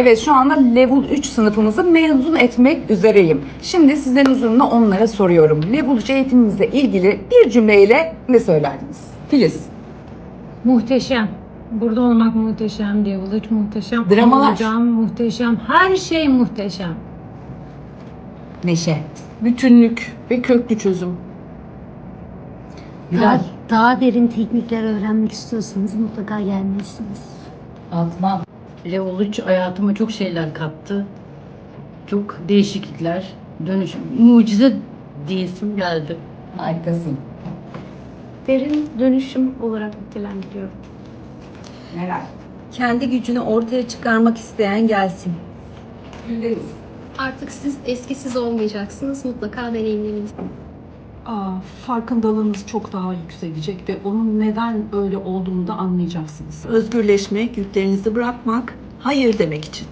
Evet şu anda level 3 sınıfımızı mezun etmek üzereyim. Şimdi sizden huzurunda onlara soruyorum. Level 3 eğitimimizle ilgili bir cümleyle ne söylerdiniz? Filiz. Muhteşem. Burada olmak muhteşem, Devlet muhteşem, Dramalar. olacağım muhteşem, her şey muhteşem. Neşe. Bütünlük ve köklü çözüm. Daha, daha derin teknikler öğrenmek istiyorsanız mutlaka gelmelisiniz. Altman. Level 3 hayatıma çok şeyler kattı. Çok değişiklikler, dönüşüm, mucize diyesim geldi. Harikasın. Derin dönüşüm olarak nitelendiriyorum. Neler? Kendi gücünü ortaya çıkarmak isteyen gelsin. Güldeniz. Artık siz eskisiz olmayacaksınız. Mutlaka deneyimleriniz. Farkındalığınız çok daha yükselecek ve onun neden öyle olduğunu da anlayacaksınız. Özgürleşmek, yüklerinizi bırakmak, hayır demek için.